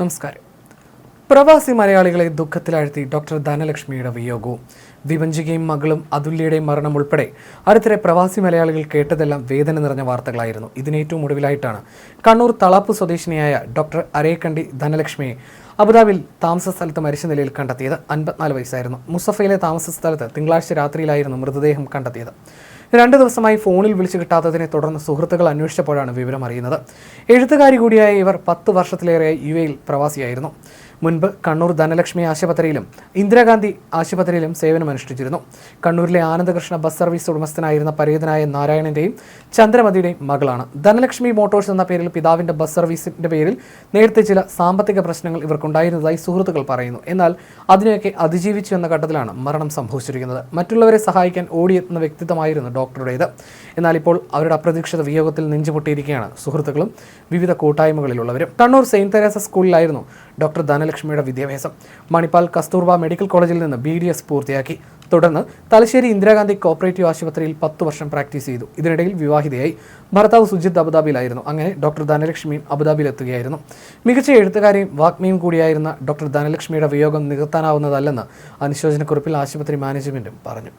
നമസ്കാരം. പ്രവാസി മലയാളികളെ ദുഃഖത്തിലാഴ്ത്തി ഡോക്ടർ ധനലക്ഷ്മിയുടെ വിയോഗവും. വിഭജികയും മകളും അതുല്യയുടെയും മരണം ഉൾപ്പെടെ അടുത്തിടെ പ്രവാസി മലയാളികൾ കേട്ടതെല്ലാം വേദന നിറഞ്ഞ വാർത്തകളായിരുന്നു. ഇതിനേറ്റവും ഒടുവിലായിട്ടാണ് കണ്ണൂർ തളാപ്പ് സ്വദേശിനിയായ ഡോക്ടർ അരേക്കണ്ടി ധനലക്ഷ്മിയെ അബുദാബിൽ താമസ സ്ഥലത്ത് മരിച്ച നിലയിൽ കണ്ടെത്തിയത് അൻപത്തിനാല് വയസ്സായിരുന്നു. മുസഫയിലെ താമസ സ്ഥലത്ത് തിങ്കളാഴ്ച രാത്രിയിലായിരുന്നു മൃതദേഹം കണ്ടെത്തിയത്. രണ്ട് ദിവസമായി ഫോണിൽ വിളിച്ചു കിട്ടാത്തതിനെ തുടർന്ന് സുഹൃത്തുക്കൾ അന്വേഷിച്ചപ്പോഴാണ് വിവരം അറിയുന്നത് എഴുത്തുകാരി കൂടിയായ ഇവർ പത്ത് വർഷത്തിലേറെ യു എയിൽ പ്രവാസിയായിരുന്നു. മുൻപ് കണ്ണൂർ ധനലക്ഷ്മി ആശുപത്രിയിലും ഇന്ദിരാഗാന്ധി ആശുപത്രിയിലും സേവനമനുഷ്ഠിച്ചിരുന്നു. കണ്ണൂരിലെ ആനന്ദകൃഷ്ണ ബസ് സർവീസ് ഉടമസ്ഥനായിരുന്ന പരേതനായ നാരായണന്റെയും ചന്ദ്രമതിയുടെയും മകളാണ്. ധനലക്ഷ്മി മോട്ടോഴ്സ് എന്ന പേരിൽ പിതാവിന്റെ ബസ് സർവീസിന്റെ പേരിൽ നേരത്തെ ചില സാമ്പത്തിക പ്രശ്നങ്ങൾ ഇവർക്കുണ്ടായിരുന്നതായി സുഹൃത്തുക്കൾ പറയുന്നു. എന്നാൽ അതിനെയൊക്കെ അതിജീവിച്ചു എന്ന ഘട്ടത്തിലാണ് മരണം സംഭവിച്ചിരിക്കുന്നത്. മറ്റുള്ളവരെ സഹായിക്കാൻ ഓടിയെത്തുന്ന വ്യക്തിത്വമായിരുന്നു ഡോക്ടറുടേത്. എന്നാൽ ഇപ്പോൾ അവരുടെ അപ്രതീക്ഷിത വിയോഗത്തിൽ നെഞ്ചുപൊട്ടിയിരിക്കുകയാണ് സുഹൃത്തുക്കളും വിവിധ കൂട്ടായ്മകളിലുള്ളവരും. കണ്ണൂർ സെയിന്റ് തെരേസ സ്കൂളിലായിരുന്നു ഡോക്ടർ ധനലക്ഷ്മിയുടെ വിദ്യാഭ്യാസം. മണിപ്പാൽ കസ്തൂർബ മെഡിക്കൽ കോളേജിൽ നിന്ന് ബി ഡി എസ് പൂർത്തിയാക്കി. തുടർന്ന് തലശ്ശേരി ഇന്ദിരാഗാന്ധി കോപ്പറേറ്റീവ് ആശുപത്രിയിൽ പത്ത് വർഷം പ്രാക്ടീസ് ചെയ്തു. ഇതിനിടയിൽ വിവാഹിതയായി ഭർത്താവ് സുജിത് അബുദാബിയിലായിരുന്നു. അങ്ങനെ ഡോക്ടർ ധനലക്ഷ്മിയും അബുദാബിയിലെത്തുകയായിരുന്നു. മികച്ച എഴുത്തുകാരെയും വാഗ്മിയും കൂടിയായിരുന്ന ഡോക്ടർ ധനലക്ഷ്മിയുടെ വിയോഗം നികത്താനാവുന്നതല്ലെന്ന് അനുശോചനക്കുറിപ്പിൽ ആശുപത്രി മാനേജ്മെന്റും പറഞ്ഞു.